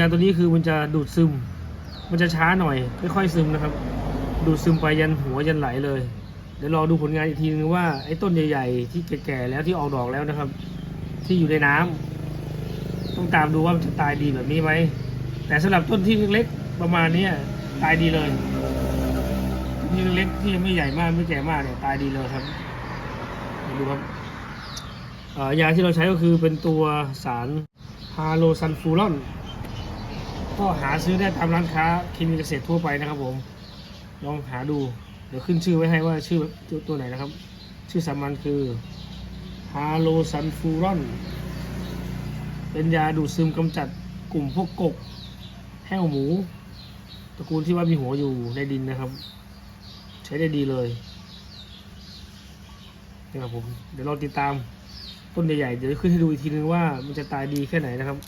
ยาตัวนี้คือมันจะดูดซึม มันจะช้าหน่อยค่อยๆซึมนะครับ ดูดซึมไปยันหัวยันไหลเลย เดี๋ยวรอดูผลงานอีกทีนึงว่าไอ้ต้นใหญ่ๆที่แก่ๆแล้วที่ออกดอกแล้วนะครับ ที่อยู่ในน้ำต้องตามดูว่ามันจะตายดีแบบนี้ไหมแต่สำหรับต้นที่เล็กๆประมาณเนี้ตายดีเลยที่เล็กที่ไม่ใหญ่มากไม่แก่มากเนี่ยตายดีเลยครับมาดูครับเอ่อยาที่เราใช้ก็คือเป็นตัวสารฮาโลซันฟูรอน ก็หาซื้อได้ตามร้านค้าเคมีเกษตรทั่วไปนะครับผม ลองหาดู เดี๋ยวขึ้นชื่อไว้ให้ว่าชื่อตัวไหนนะครับ ชื่อสามัญคือฮาโลซันฟูรอน เป็นยาดูดซึมกำจัดกลุ่มพวกกกแห้วหมู ตระกูลที่ว่ามีหัวอยู่ในดินนะครับ ใช้ได้ดีเลยนะครับผม เดี๋ยวเราติดตามต้นใหญ่ๆ เดี๋ยวขึ้นให้ดูอีกทีนึงว่ามันจะตายดีแค่ไหนนะครับ